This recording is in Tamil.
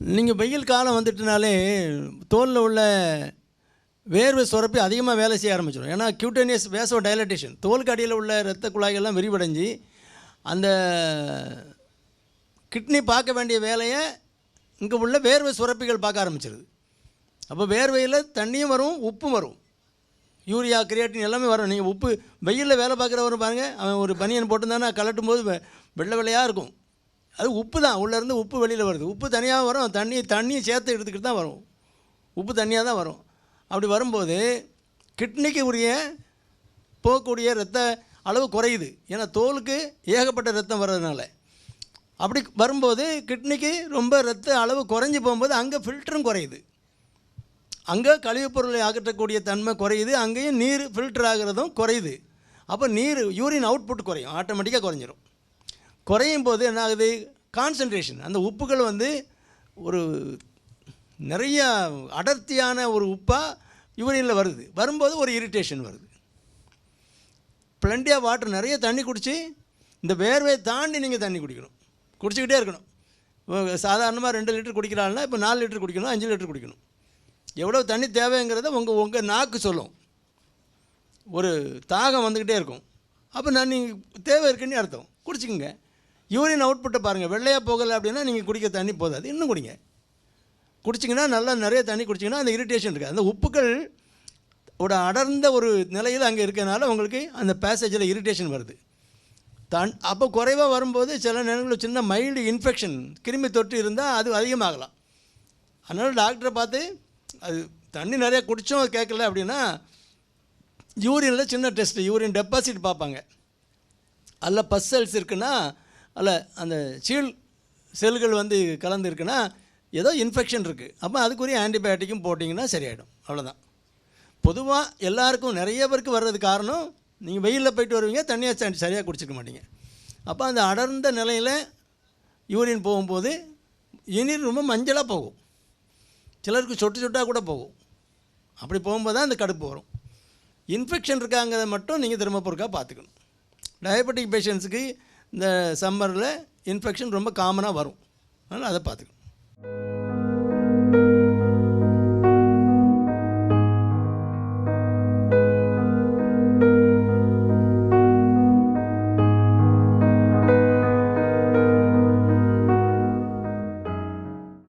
நீங்கள் வெயில் காலம் வந்துட்டுனாலே தோலில் உள்ள வேர்வை சுரப்பி அதிகமாக வேலை செய்ய ஆரம்பிச்சிடும் ஏன்னா கியூட்டேனியஸ் வேசோ டைலட்டேஷன் தோலுக்கு அடியில் உள்ள இரத்த குழாய்கள்லாம் விரிவடைஞ்சு அந்த கிட்னி பார்க்க வேண்டிய வேலையை இங்கே உள்ள வேர்வை சுரப்பிகள் பார்க்க ஆரம்பிச்சிருது. அப்போ வேர்வையில் தண்ணியும் வரும் உப்பும் வரும். யூரியா கிரியாட்டின் எல்லாமே வரும். நீங்கள் உப்பு வெயிலில் வேலை பார்க்குறவரும் பாருங்கள் அவன் ஒரு பனியன் போட்டுருந்தானா கலட்டும் போது வெள்ளை வெள்ளையாக இருக்கும். அது உப்பு தான் உள்ளேருந்து உப்பு வெளியில் வருது. உப்பு தனியாக வரும். தண்ணி தண்ணியை சேர்த்து எடுத்துக்கிட்டு தான் வரும். உப்பு தண்ணியாக தான் வரும். அப்படி வரும்போது கிட்னிக்கு உரிய போகக்கூடிய ரத்த அளவு குறையுது. ஏன்னா தோலுக்கு ஏகப்பட்ட ரத்தம் வர்றதுனால. அப்படி வரும்போது கிட்னிக்கு ரொம்ப ரத்த அளவு குறைஞ்சி போகும்போது அங்கே ஃபில்டரும் குறையுது. அங்கே கழிவுப் பொருளை அகற்றக்கூடிய தன்மை குறையுது. அங்கேயும் நீர் ஃபில்டர் ஆகிறதும் குறையுது. அப்போ நீர் யூரின் அவுட்புட் குறையும். ஆட்டோமேட்டிக்காக குறைஞ்சிரும். குறையும் போது என்ன ஆகுது கான்சன்ட்ரேஷன் அந்த உப்புகள் வந்து ஒரு நிறைய அடர்த்தியான ஒரு உப்பாக யூரியனில் வருது. வரும்போது ஒரு இரிட்டேஷன் வருது. பிளண்டியாக வாட்டர் நிறைய தண்ணி குடித்து இந்த வேர்வையை தாண்டி நீங்கள் தண்ணி குடிக்கணும். குடிச்சிக்கிட்டே இருக்கணும். சாதாரணமாக ரெண்டு லிட்டர் குடிக்கிறாள்னா இப்போ நாலு லிட்டர் குடிக்கணும் அஞ்சு லிட்டர் குடிக்கணும். எவ்வளோ தண்ணி தேவைங்கிறத உங்கள் உங்கள் நாக்கு சொல்லும். ஒரு தாகம் வந்துக்கிட்டே இருக்கும். அப்போ நான் நீங்கள் தேவை இருக்குன்னு அர்த்தம். குடிச்சிக்கோங்க. யூரின் அவுட்புட்டை பாருங்கள் வெள்ளையாக போகலை அப்படின்னா நீங்கள் குடிக்க தண்ணி போதாது. இன்னும் குடிங்க. குடிச்சிங்கன்னா நல்லா நிறைய தண்ணி குடிச்சிங்கன்னா அந்த இரிட்டேஷன் இருக்குது. அந்த உப்புக்கள் ஒரு அடர்ந்த ஒரு நிலையில் அங்கே இருக்கனால உங்களுக்கு அந்த பேசேஜில் இரிட்டேஷன் வருது. தன் அப்போ குறைவாக வரும்போது சில நேரங்களில் சின்ன மைல்டு இன்ஃபெக்ஷன் கிருமி தொற்று இருந்தால் அது அதிகமாகலாம். அதனால் டாக்டரை பார்த்து அது தண்ணி நிறைய குடித்தோம் கேட்கல அப்படின்னா யூரியனில் சின்ன டெஸ்ட்டு யூரின் டெபாசிட் பார்ப்பாங்க. அதில் பஸ் செல்ஸ் இருக்குன்னா அல்ல அந்த சீல் செல்கள் வந்து கலந்துருக்குன்னா ஏதோ இன்ஃபெக்ஷன் இருக்குது அப்போ அதுக்குரிய ஆன்டிபயோட்டிக்கும் போட்டிங்கன்னா சரியாயிடும். அவ்வளோதான் பொதுவாக எல்லாருக்கும் நிறைய பேருக்கு வர்றது காரணம் நீங்கள் வெயிலில் போயிட்டு வருவீங்க தண்ணியாக சரியாக குடிச்சிக்க மாட்டீங்க. அப்போ அந்த அடர்ந்த நிலையில் யூரின் போகும்போது யூரின் ரொம்ப மஞ்சளாக போகும். சிலருக்கு சொட்டு சொட்டாக கூட போகும். அப்படி போகும்போது தான் அந்த கடுப்பு வரும். இன்ஃபெக்ஷன் இருக்காங்கிறத மட்டும் நீங்கள் திரும்ப பொறுக்காக பார்த்துக்கணும் டயபெட்டிக் பேஷண்ட்ஸுக்கு இந்த சம்மரில் இன்ஃபெக்ஷன் ரொம்ப காமனாக வரும். அதனால் அதை பார்த்துக்கணும்.